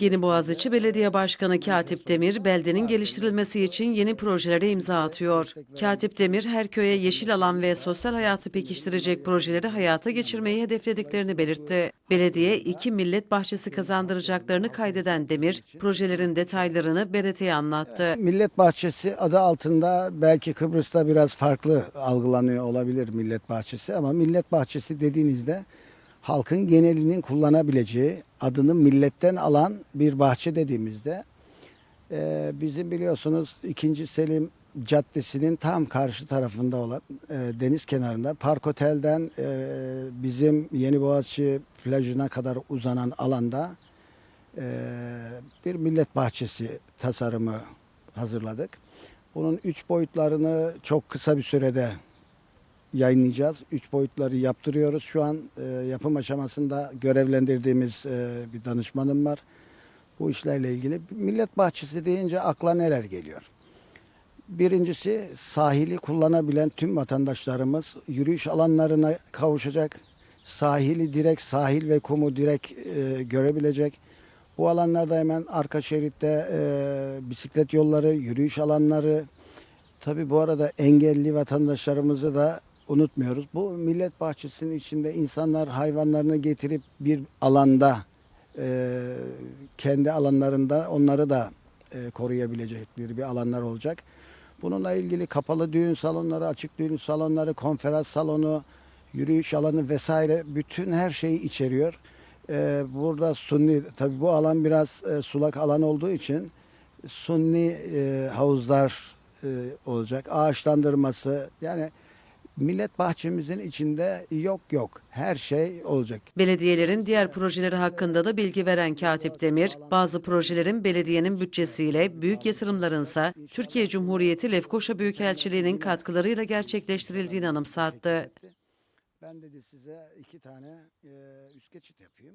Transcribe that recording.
Yeni Boğaziçi Belediye Başkanı Katip Demir, beldenin geliştirilmesi için yeni projelere imza atıyor. Katip Demir, her köye yeşil alan ve sosyal hayatı pekiştirecek projeleri hayata geçirmeyi hedeflediklerini belirtti. Belediye, iki millet bahçesi kazandıracaklarını kaydeden Demir, projelerin detaylarını BRT'ye anlattı. Millet Bahçesi adı altında belki Kıbrıs'ta biraz farklı algılanıyor olabilir Millet Bahçesi ama Millet Bahçesi dediğinizde halkın genelinin kullanabileceği adını milletten alan bir bahçe dediğimizde e, bizim biliyorsunuz 2. Selim Caddesi'nin tam karşı tarafında olan e, deniz kenarında Park Otel'den e, bizim Yeni Boğaziçi plajına kadar uzanan alanda e, bir millet bahçesi tasarımı hazırladık. Bunun üç boyutlarını çok kısa bir sürede yayınlayacağız. Üç boyutları yaptırıyoruz. Şu an e, yapım aşamasında görevlendirdiğimiz e, bir danışmanım var. Bu işlerle ilgili. Millet bahçesi deyince akla neler geliyor? Birincisi sahili kullanabilen tüm vatandaşlarımız yürüyüş alanlarına kavuşacak. Sahili direkt, sahil ve kumu direkt e, görebilecek. Bu alanlarda hemen arka şeritte e, bisiklet yolları, yürüyüş alanları. Tabi bu arada engelli vatandaşlarımızı da unutmuyoruz. Bu millet bahçesinin içinde insanlar hayvanlarını getirip bir alanda e, kendi alanlarında onları da e, koruyabilecekleri bir alanlar olacak. Bununla ilgili kapalı düğün salonları, açık düğün salonları, konferans salonu, yürüyüş alanı vesaire bütün her şeyi içeriyor. Ee, burada sunni, tabi bu alan biraz e, sulak alan olduğu için sunni e, havuzlar e, olacak. Ağaçlandırması yani millet bahçemizin içinde yok yok her şey olacak. Belediyelerin diğer projeleri hakkında da bilgi veren Katip Demir, bazı projelerin belediyenin bütçesiyle, büyük yatırımlarınsa Türkiye Cumhuriyeti Lefkoşa Büyükelçiliği'nin katkılarıyla gerçekleştirildiğini anımsattı. Ben dedi size iki tane e, üst geçit yapayım.